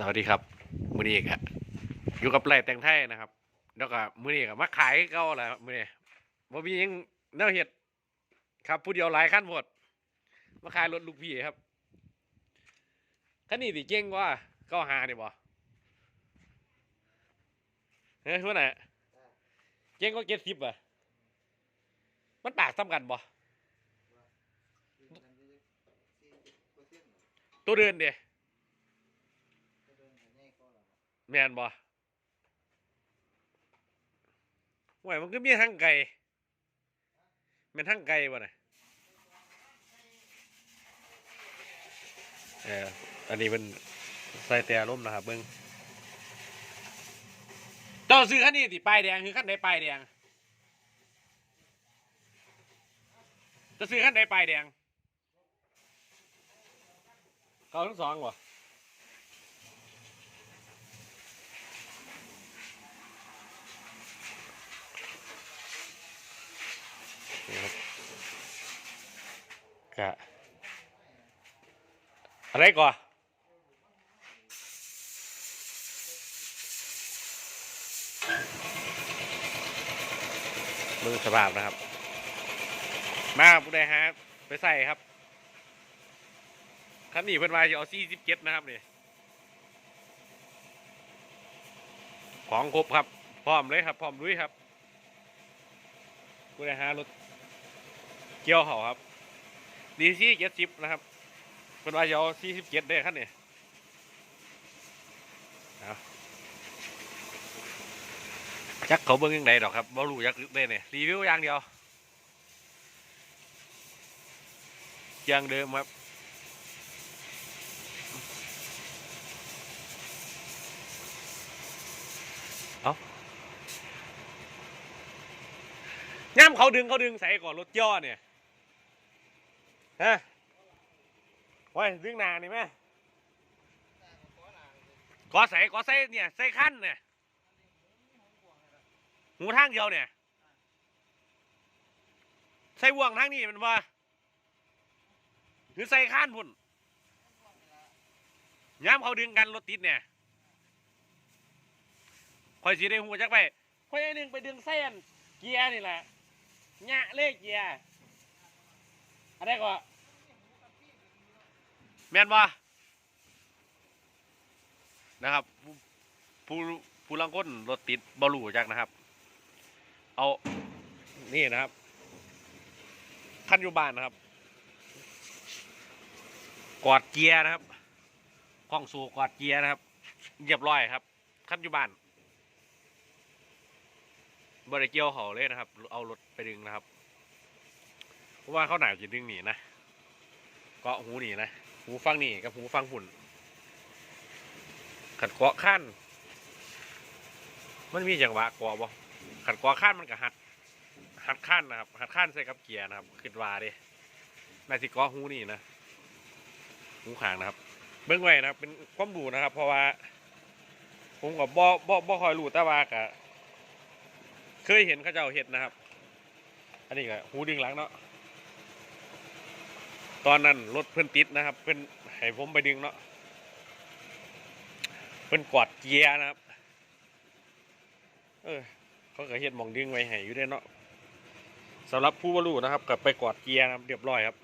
สวัสดีครับมือนี้กะอยู่กับไร่แตงไทยนะครับ แล้วก็มือนี้กมาขายเก่าแหละมือนี้บ่มียังแนวเฮ็ดครับผู้เดียวหลายขั้นหมดมาขายรถลูกพี่ครับคันนี้สิเก่งกว่าเก้าหาเนี่บ่เฮ้ยว่าไหนเก่งก็เจ็ดสิบอะมันปากซ้ำกันบ่ตัวเดินเดีย แม่นบ่ห่วยมันก็มีทั้งไก่แม่นทั้งไก่บ่น่ะเอออันนี้มันใส่แต่ลมนะครับเบิ่งเจ้าซื้อคันนี้ติป้ายแดงคือคันใดป้ายแดงจะซื้อคันใดป้ายแดงเขาทั้งสองบ่นะครับกะ อะไรก่อนมือสภาพนะครับ มาผู้ใดฮะไปใส่ครับคันนี้เพิ่นมาจะเอาซี่สิบเจ็ดนะครับนี่ของครบครับ พร้อมเลยครับ พร้อมลุยครับผู้ใดหารถเกี่ยวเขาครับดีซี่เจ็ดสิบนะครับ เป็นวายอสี่สิบเจ็ดได้ขั้นเนี่ยเอาจักเขาเบิ้งยังไงดอกครับบ่รู้จักได้เนี่ยรีวิวอย่างเดียวอย่างเดิมครับย่ำเขาดึงเขาดึงใส่ก่อนรถย่อเนี่ยฮะ โอ้ยดึงหนานี่แม่กอใส่กอใส่เนี่ยใส่ขั้นเนี่ยหูทางเดียวเนี่ยใส่บ่วงทางนี้มันว่าหรือใส่ขั้นพุ่นย้ำเขาดึงกันรถติดเนี่ยคอยสีได้หูจักไปคอยไอ้หนึ่งไปดึงเส้นเกียร์นี่แหละ nhạ lê kìa ở đây có men ba นะครับ ผู้ผู้ลังก้นรถติดบอลูจักนะครับ เอานี่นะครับคันอยู่บ้านนะครับ กอดเกียร์นะครับข้องสู่กอดเกียร์นะครับเรียบร้อยครับคันอยู่บ้านบริเกียวเขาเลยนะครับ เอารถไปดึงนะครับ เพราะว่าเขาหนาวจะดึงหนีนะเกาะหูหนีนะ หูฟังนี่กับหูฟังหุ่น ขัดเกาะขั้นมันมีจังหวะเกาะบ่ขัดเกาะขั้นมันกับหัด หัดขั้นนะครับ หัดขั้นใส่กับเกียร์นะครับขึ้นวาดินายสิเกาะหูนี่นะหูขางนะครับ เบื้องไว้นะครับ เป็นความรู้นะครับ เพราะว่า ผมกับบ่บ่บ่คอยรู้แต่ว่ากับเคยเห็นเขาเจ้าเห็ดนะครับ อันนี้ก็หูดึงหลังเนาะ ตอนนั้นรถเพิ่นติดนะครับ เพิ่นให้ผมไปดึงเนาะเพิ่นกอดเกียร์นะครับ เออเขาก็เห็ดหมองดึงไว้ให้อยู่ได้เนาะสำหรับผู้บรรลุนะครับกับไปกอดเกียร์นะครับเรียบร้อยครับ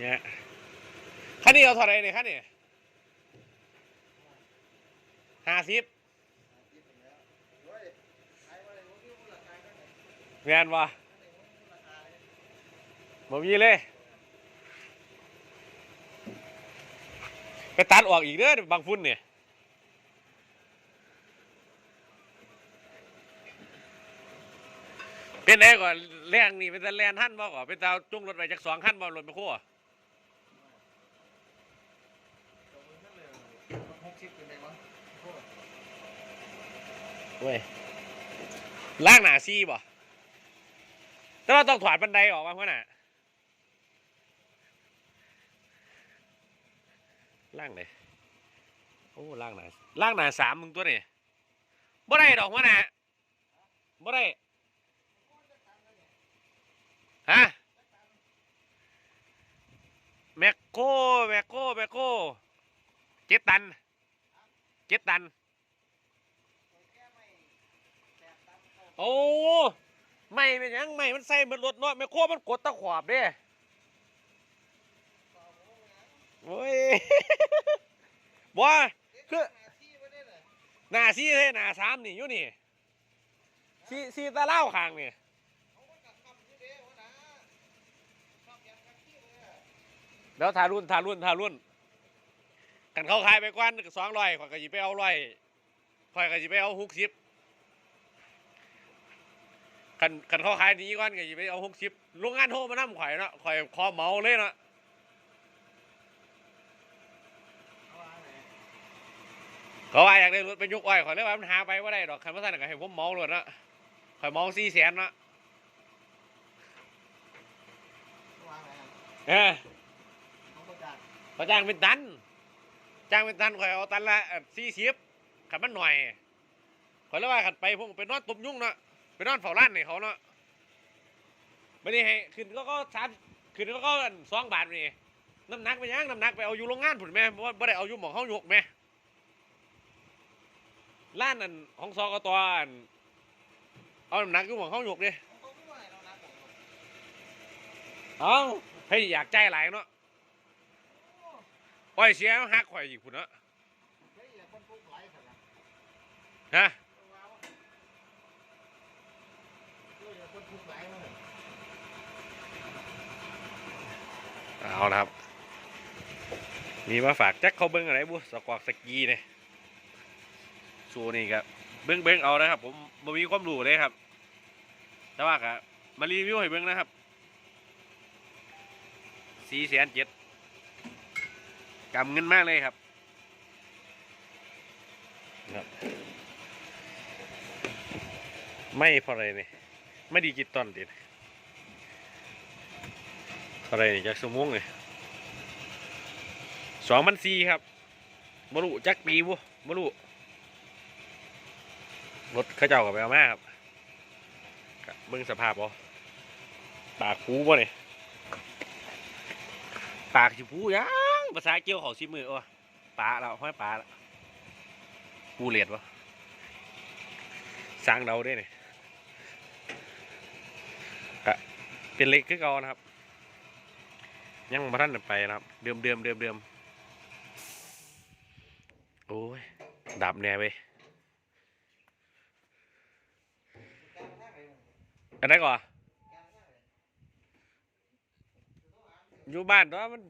เนี่ยคันนี้เอาเท่าไหรเนี่ยคันนี้ห้าสิบงานวะ บ่มีเลย ไปตัดออกอีกเด้อบางฟุ้นเนี่ยเป็นไงก่อนแรงนี่เป็นตะแลนท่านบ่ก่อนเป็นตาจุ้งรถไปจากสองขั้นบ่รถไปขั้วเว้ยล่างหนาซี่บ่แต่ว่าต้องถอดบันไดออกมาเพื่อนน่ะ ล่างเลยโอ้ล่างหนาล่างหนาสามมึงตัวนี่บ่ได้ดอกวะนะบ่ได้ฮะแมคโคแมคโคแมคโคเจ็ดตันเจ็ดตัน โอ้ไม่เป็นยังไม่มันใส่เหมือนรถเนาะแม่โคมันกดตะขวบเด้ โอ้ยบ่คือหน้าซี่เลยหน้าสามนี่อยู่นี่ซี่ซี่ตาเล่าข้างนี่เดี๋ยวทารุ่นทารุ่นทารุ่นกันเข้าขายไปกวนสองร้อยข่อยก็สิไปเอาร้อยข่อยก็สิไปเอาหกสิบกันกันเข้าขายนี้ก่อนก็สิไปเอาหกสิบโรงงานโทรมานั่ข่อยเนาะข่อยคอเมาเลยเนาะ เขาว่าอยากได้รถไปยุกอ้อยขอยเลยว่ามันหาไปว่าได้ดอกคันว่าสั่นก็ให้ผมเหมารถเนาะขอยเหมาสี่แสนเนาะเออเขาจ้างเป็นตัน จ้างเป็นตันขอยเอาตันละสี่สิบขันมันหน่อยขอยเลยว่าขันไปพวกไปนอนตุ่มยุ่งเนาะไปนอนเฝ้าร้านให้เขาเนาะไม่ได้ให้ขึ้นก็ก็สามขึ้นก็ก็สองบาทนี่น้ำหนักไปยังน้ำหนักไปเอาอยู่โรงงานผุนแม่เพราะว่าไม่ได้เอาอยู่หมองเขาหยกแม่ ร้านนั่นของซอกตอันเอาน้ำหนักอยู่หมองเขาหยกดิเอาให้อยากใจหลายเนาะอ้อยเสียหักข่อยอีกพุ่นเนาะฮะเอาละครับ มีมาฝากแจ็คเขาเบิ้งอะไรบุสกวากสกีเนี่ย สูนี่ครับเบิ้งเบิ้งเอานะครับ ผมบ่มีความรู้เลยครับ แต่ว่าก็มารีวิวให้เบิ้งนะครับสี่แสนเจ็ดกำเงินมากเลยครับครับไม่พออะไรเนี่ยไม่ดีจิตตอนด็ดอะไรนี่จากสมุงเลยสองพันสี่ครับบรุจักปีบุบรุ รถเข้าเจ้ากับไปเอามาครับก็เบิ่งสภาพบ่ปากคูบ่เนี่ยปากสิผูยังภาษาเกี่ยวเขาสิมือโอ้ปลาแล้วห้อยปลาล้วปูเลียดบ่สร้างเดาได้เนี่ยก็เป็นเล็กคือเก่านะครับ ยังมาท่านได้ไปนะครับ เดิมเดิมเดิมเดิมโอ้ยดับแน่ไป อันไหนก่อนอยู่บ้านตัวมัน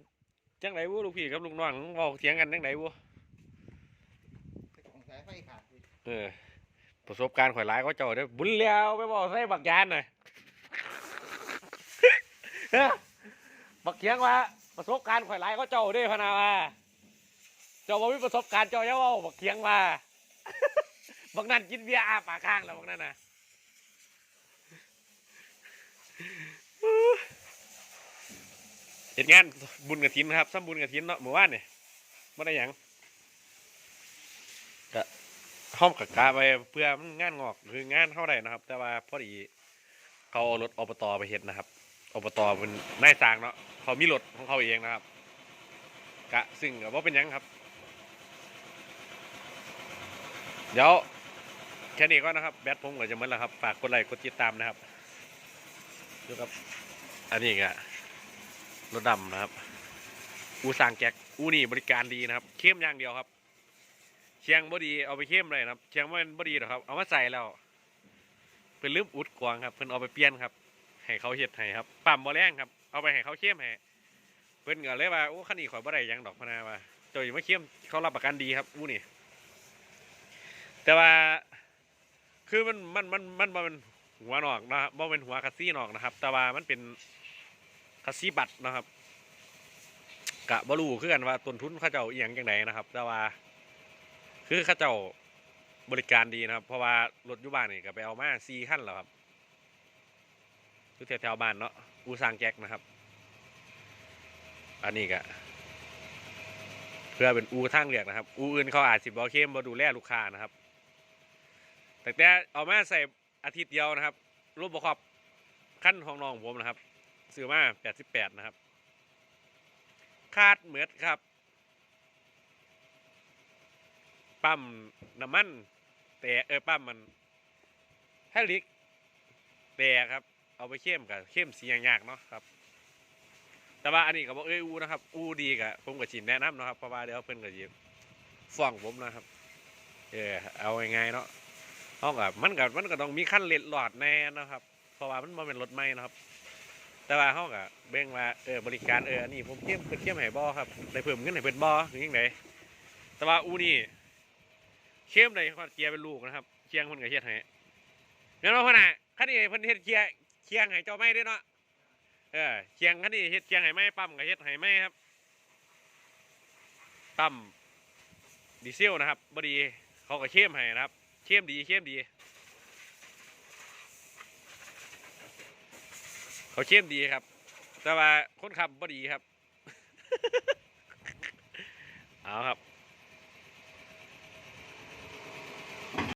จังไหนวูลูกพี่กับลูกน้องเว้าเถียงกันจังไหนวูเออประสบการณ์ข่อยหลายก็เจ้าได้อบุญแล้วไปบอกใส่บักยานหน่อยบักเถียงว่าประสบการณ์ข่อยหลายก็เจ้าได้พนาว่าเจ้าบ่มีประสบการณ์เจ้าอย่าว้าบักเถียงว่าบักนั่นกินเบียร์อาปากข้างแล้วบักนั่นน่ะ เห็นงานบุญกระถินะครับซ้ำบุญกระถินเนาะเมื่อวานเนี่ยไม่ได้ยังก็ห้อมกับกาไปเพื่อมันงานงอกคืองานเท่าไรนะครับ แต่ว่าพอดีเขาเอารถอบตไปเห็นนะครับอบตเป็นนายสร้างเนาะเขามีรถของเขาเองนะครับ กะซึ่งก็บ่เป็นยังครับ เดี๋ยวแค่นี้ก็นะครับแบตผมก็จะหมดแล้วครับ ฝากกดไลค์กดติดตามนะครับดูครับ อันนี้ก็ รถดำนะครับ อูสางแก๊กอูนี่บริการดีนะครับ เข้มอย่างเดียวครับ เชียงบดีเอาไปเข้มเลยนะครับ เชียงมันบดีหรอกครับ เอามาใส่แล้วเพิ่นลืมอุดกวางครับ เพิ่นเอาไปเปลี่ยนครับ ให้เขาเฮ็ดให้ครับ ปั๊มบ่แรงครับ เอาไปให้เขาเข้มให้เพิ่นก็เลยว่าโอ้คันนี้ข่อยบ่ได้ยังดอกพนาว่าเจ้าอย่มาเข้มเขารับประกันดีครับอูนี่ แต่ว่าคือมันมันมันมันบ่เป็นหัวนอกนะครับบ่เป็นหัวคัสซี่นอกนะครับ แต่ว่ามันเป็น คซีบัตรนะครับกะบรูคือกันว่าต้นทุนเขาเจ้าเอียงจังไดนะครับ แต่ว่า คือเขาเจ้าบริการดีนะครับ เพราะว่ารถยุบ้านนี่ก็ไปเอามาสี่ขั้นแล้วครับคือแถวๆบ้านเนาะอูซางแจ็คนะครับ อันนี้ก็เพื่อเป็นอูทางเลือกนะครับ อูอื่นเขาอาจสิบอเข้มมาดูแลลูกค้านะครับ แต่แต่เอามาใส่อาทิตย์เดียวนะครับรูปประกอบขั้นของน้องผมนะครับ ซื้อมาแปดสิบแปดนะครับ คาดเหมือดครับ ปั๊มน้ำมัน แต่เออปั๊มมันแฮลิกแต่ครับ เอาไปเข้มกับเข้มสียากๆเนาะครับ แต่ว่าอันนี้ก็บอกเอ้ยอูนะครับ อูดีกับผมกับจินแนะนำเนาะครับเพราะว่าเดี๋ยวเพิ่นก็สิฟ้องผมนะครับ เออเอาง่ายๆเนาะเอากับมันกับมันก็ต้องมีขั้นเล็ดหลอดแน่นะครับ เพราะว่ามันบ่เป็นรถใหม่นะครับ แต่ว่าเฮาก็เบ่งว่าเออบริการเอออันนี้ผมเข้มเพิ่นเข้มให้บ่ครับได้เพิ่มเงินให้เพิ่นบ่หรือจังไดแต่ว่าอูนี่เข้มได้ฮอดเกียร์เป็นลูกนะครับเคียงเพิ่นก็เฮ็ดให้แม่นบ่พ่อน่ะคันนี้เพิ่นเฮ็ดเกียร์เคียงให้เจ้าไม่ด้วยเนาะเออเคียงคันนี้เฮ็ดเคียงให้ไม่ปั๊มก็เฮ็ดให้ไม่ครับปั๊มดีเซลนะครับบดีเขาก็เข้มให้นะครับ เข้มดีเข้มดี เขาเข้มดีครับ แต่ว่าคนขับบ่ดีครับ เอาครับ